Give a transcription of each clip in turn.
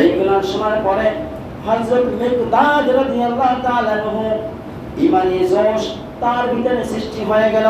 এইগুলো শোনার পরে হযরত মিকদাদ রাদিয়াল্লাহু তাআলা আনহু ইমানি জোশ তার ভিতরে সৃষ্টি হয়ে গেল।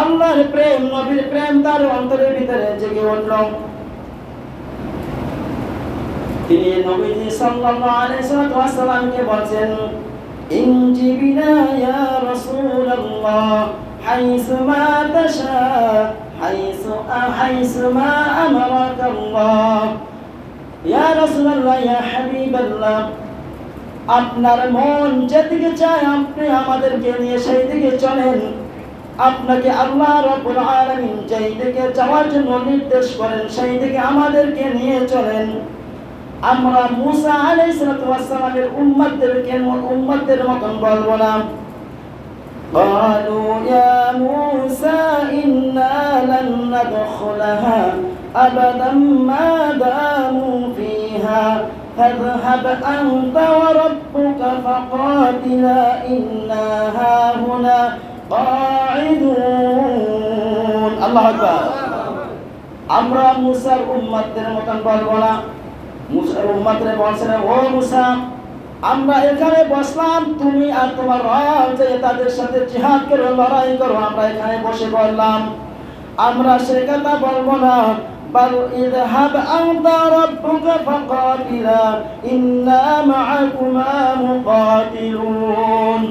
আল্লাহর প্রেম, নবীর প্রেম তার অন্তরের ভিতরে জেগে উঠল। তিনি নবীজি সাল্লাল্লাহু আলাইহি ওয়াসাল্লামকে বলছেন, ইনজি বিনা ইয়া রাসূলুল্লাহ, হাইসু মা তাশা, হাইসু হাইসু মা আমারাকা আপনার মন যেদিকে চায় আপনি আমাদেরকে নিয়ে সেই দিকে চলেন। আপনাকে আল্লাহ রাব্বুল যেই দিকে যাওয়ার জন্য নির্দেশ করেন সেই দিকে আমাদেরকে নিয়ে চলেন। আমরা মুসা আলাইহিস সালাতু ওয়াস সালামের উম্মতদেরকে, উম্মতদের মতন বলব না। قالوا يا موسى إنا لن ندخلها أبدا ما داموا فيها فاذهب أنت وربك فقاتلا إنا هاهنا قاعدون الله أكبر আমরা মুসার উম্মতদের মতন বলবো না মুসার উম্মতরে বলছেন ও মুসা আমরা এখানে বসলাম তুমি আর তোমার রব যে তাদের সাথে জিহাদ করো লড়াই করো আমরা এখানে বসে বললাম আমরা সে কথা বলবো না بل اذهب أنت ربك فقاتلا إنا معكما مقاتلون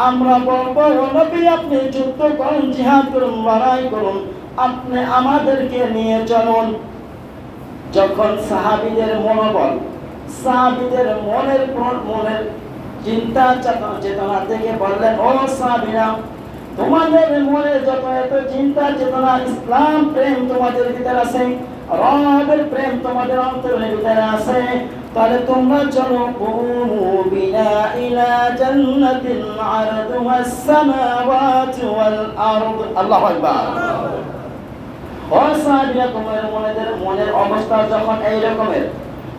আমরা বলবো ও নবী আপনি যুদ্ধ করুন জিহাদ করুন লড়াই করুন আপনি আমাদেরকে নিয়ে চলুন যখন সাহাবিদের মনোবল সাহাবিদের মনের প্র- মনের চিন্তা, চেতনা থেকে বললেন, ও সাহাবিরা তোমাদের মনে যত এত চিন্তা, চেতনা, ইসলাম, প্রেম তোমাদের ভিতরে আছে, রবের প্রেম তোমাদের অন্তরের ভিতরে আছে, তাহলে তোমরা চলো কুমু বিনা ইলা জান্নাতিন আরদুহা সামাওয়াতু ওয়াল আরদ আল্লাহু আকবার। অসাহাবিরা তোমার মনেদের, মনের অবস্থা যখন এই রকমের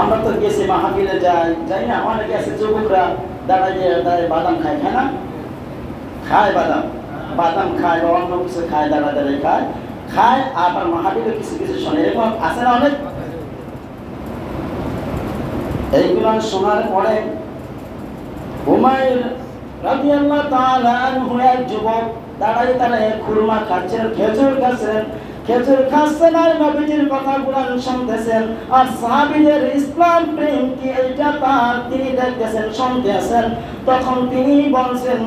আমরা তো গেছি মাহাবিলে যাই যাই না, অনেকে আছে যুবকরা দাঁড়াইয়া দাঁড়ায় বাদাম খায় খায় না? খায় বাদাম। বাদাম খায় বা অন্য কিছু খায় দাঁড়া দাঁড়ায় খায়। খায়, আবার মাহাবিলে কিছু কিছু শোনে। এরকম আছে না অনেক? এইগুলো শোনার পরে হুমায়ুন রাদিয়াল্লাহু তাআলা আনহু এক যুবক দাঁড়ায় দাঁড়ায় খুরমা খাচ্ছেন খেজুর খাচ্ছেন খেজুর খাচ্ছেন আর নবীজির কথাগুলো শুনতেছেন, আর সাহাবীদের ইসলাম প্রেম কি এইটা তার তিনি দেখতেছেন, শুনতেছেন। তখন তিনি বলছেন,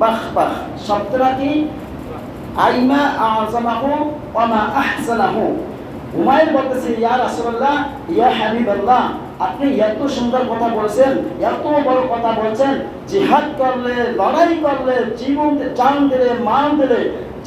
বাহ বাহ, শব্দটা কি? আইমা আযমাহু ওয়া মা আহসানাহু। উমাইর বলতেছে, ইয়া রাসূলুল্লাহ, ইয়া হাবিবাল্লাহ, আপনি এত সুন্দর কথা বলছেন, এত বড় কথা বলছেন, জিহাদ করলে, লড়াই করলে, জীবন জান দিলে, মান দিলে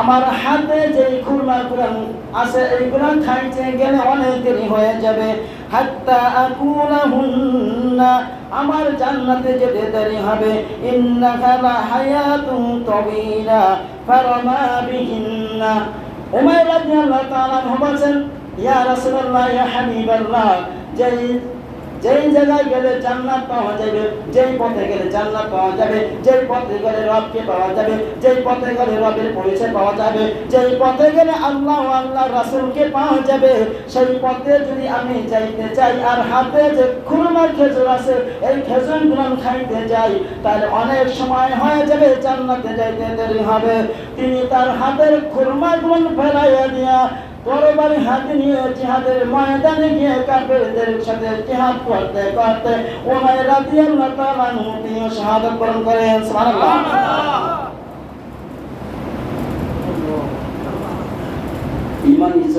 আমার হাতে যে খুরমা কুরআন আছে, এই এইগুলা খাইতে গেলে অনেক দেরি হয়ে যাবে। হাত্তা আকুলাহুন্না, আমার জান্নাতে যেতে দেরি হবে। ইন্নাকা লা হায়াতুন তাওয়িলা ফারমা বিহিন্না। উমাইর রাদিয়াল্লাহু তাআলা বলেন ইয়া রাসূলুল্লাহ, ইয়া হাবিবাল্লাহ, যেই যেই জায়গায় গেলে জান্নাত পাওয়া যাবে, যেই পথে গেলে জান্নাত পাওয়া যাবে, যেই পথে গেলে রবকে পাওয়া যাবে, যেই পথে গেলে রবের পরিচয় পাওয়া যাবে, যেই পথে গেলে আল্লাহ আল্লাহ রাসূলকে পাওয়া যাবে, সেই পথে যদি আমি যাইতে চাই আর হাতে যে খুরমার খেজুর আছে, এই খেজুরগুলো খাইতে যাই, তাহলে অনেক সময় হয়ে যাবে জান্নাতে যাইতে দেরি হবে। তিনি তার হাতের খুরমা গুলো ফেলাইয়া দিয়া তরবারি হাতে নিয়ে জিহাদের ময়দানে গিয়ে কাফেরদের সাথে জিহাদ করতে করতে ওমায় রাদিয়াল্লাহু তাআলা আনহু তিনি শাহাদাত বরণ করেন সুবহানাল্লাহ। ইমান ইজ